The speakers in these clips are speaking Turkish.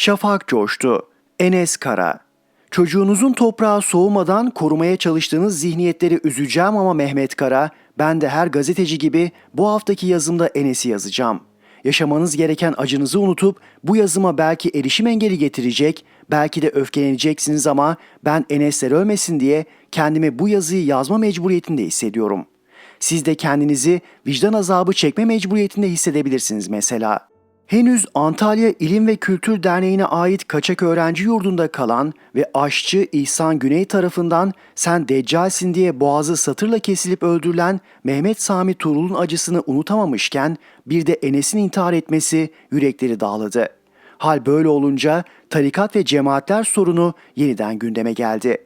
Şafak coştu. Enes Kara. Çocuğunuzun toprağa soğumadan korumaya çalıştığınız zihniyetleri üzeceğim ama Mehmet Kara, ben de her gazeteci gibi bu haftaki yazımda Enes'i yazacağım. Yaşamanız gereken acınızı unutup bu yazıma belki erişim engeli getirecek, belki de öfkeleneceksiniz ama ben Enesler ölmesin diye kendimi bu yazıyı yazma mecburiyetinde hissediyorum. Siz de kendinizi vicdan azabı çekme mecburiyetinde hissedebilirsiniz mesela. Henüz Antalya İlim ve Kültür Derneği'ne ait kaçak öğrenci yurdunda kalan ve aşçı İhsan Güney tarafından sen deccalsin diye boğazı satırla kesilip öldürülen Mehmet Sami Tuğrul'un acısını unutamamışken bir de Enes'in intihar etmesi yürekleri dağladı. Hal böyle olunca tarikat ve cemaatler sorunu yeniden gündeme geldi.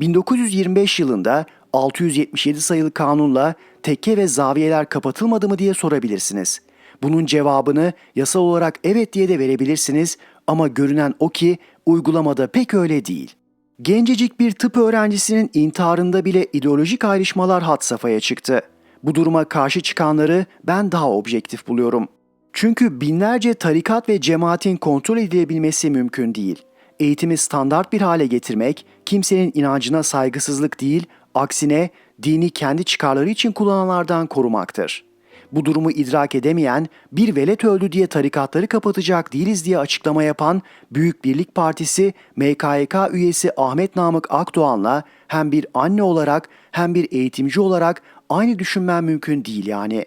1925 yılında 677 sayılı kanunla tekke ve zaviyeler kapatılmadı mı diye sorabilirsiniz. Bunun cevabını yasal olarak evet diye de verebilirsiniz ama görünen o ki uygulamada pek öyle değil. Gencecik bir tıp öğrencisinin intiharında bile ideolojik ayrışmalar had safhaya çıktı. Bu duruma karşı çıkanları ben daha objektif buluyorum. Çünkü binlerce tarikat ve cemaatin kontrol edilebilmesi mümkün değil. Eğitimi standart bir hale getirmek kimsenin inancına saygısızlık değil, aksine dini kendi çıkarları için kullananlardan korumaktır. Bu durumu idrak edemeyen, bir velet öldü diye tarikatları kapatacak değiliz diye açıklama yapan Büyük Birlik Partisi MKYK üyesi Ahmet Namık Akdoğan'la hem bir anne olarak hem bir eğitimci olarak aynı düşünmem mümkün değil yani.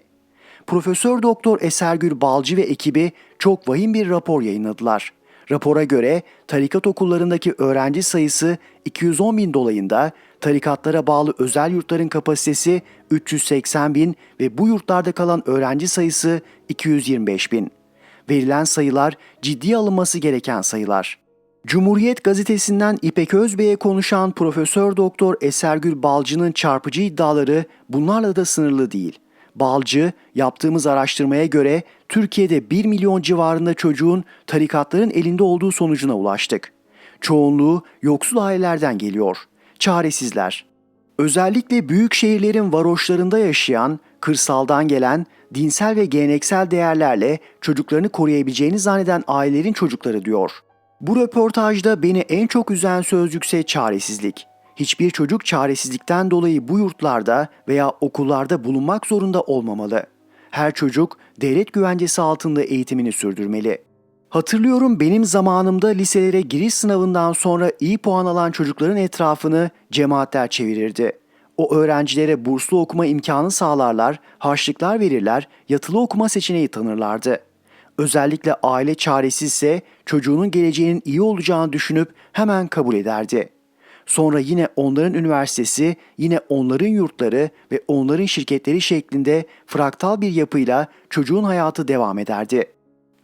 Profesör Doktor Esergül Balcı ve ekibi çok vahim bir rapor yayınladılar. Rapora göre tarikat okullarındaki öğrenci sayısı 210 bin dolayında, tarikatlara bağlı özel yurtların kapasitesi 380 bin ve bu yurtlarda kalan öğrenci sayısı 225 bin. Verilen sayılar ciddiye alınması gereken sayılar. Cumhuriyet gazetesinden İpek Özbey'e konuşan Profesör Doktor Esergül Balcı'nın çarpıcı iddiaları bunlarla da sınırlı değil. Balcı, yaptığımız araştırmaya göre Türkiye'de 1 milyon civarında çocuğun tarikatların elinde olduğu sonucuna ulaştık. Çoğunluğu yoksul ailelerden geliyor. Çaresizler. Özellikle büyük şehirlerin varoşlarında yaşayan, kırsaldan gelen, dinsel ve geleneksel değerlerle çocuklarını koruyabileceğini zanneden ailelerin çocukları diyor. Bu röportajda beni en çok üzen sözcükse çaresizlik. Hiçbir çocuk çaresizlikten dolayı bu yurtlarda veya okullarda bulunmak zorunda olmamalı. Her çocuk devlet güvencesi altında eğitimini sürdürmeli. Hatırlıyorum benim zamanımda liselere giriş sınavından sonra iyi puan alan çocukların etrafını cemaatler çevirirdi. O öğrencilere burslu okuma imkanı sağlarlar, harçlıklar verirler, yatılı okuma seçeneği tanırlardı. Özellikle aile çaresizse çocuğunun geleceğinin iyi olacağını düşünüp hemen kabul ederdi.'' Sonra yine onların üniversitesi, yine onların yurtları ve onların şirketleri şeklinde fraktal bir yapıyla çocuğun hayatı devam ederdi.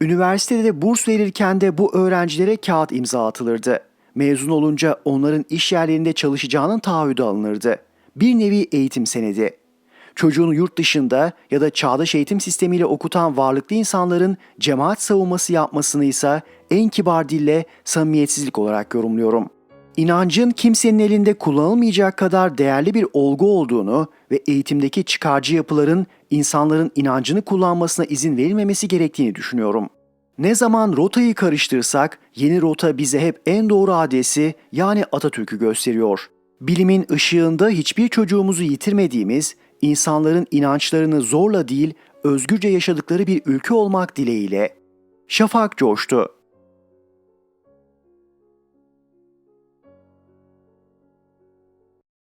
Üniversitede de burs verirken de bu öğrencilere kağıt imza atılırdı. Mezun olunca onların iş yerlerinde çalışacağının taahhüdü alınırdı. Bir nevi eğitim senedi. Çocuğunu yurt dışında ya da çağdaş eğitim sistemiyle okutan varlıklı insanların cemaat savunması yapmasını ise en kibar dille samimiyetsizlik olarak yorumluyorum inancın kimsenin elinde kullanılmayacak kadar değerli bir olgu olduğunu ve eğitimdeki çıkarcı yapıların insanların inancını kullanmasına izin verilmemesi gerektiğini düşünüyorum. Ne zaman rotayı karıştırsak yeni rota bize hep en doğru adresi yani Atatürk'ü gösteriyor. Bilimin ışığında hiçbir çocuğumuzu yitirmediğimiz, insanların inançlarını zorla değil özgürce yaşadıkları bir ülke olmak dileğiyle. Şafak coştu.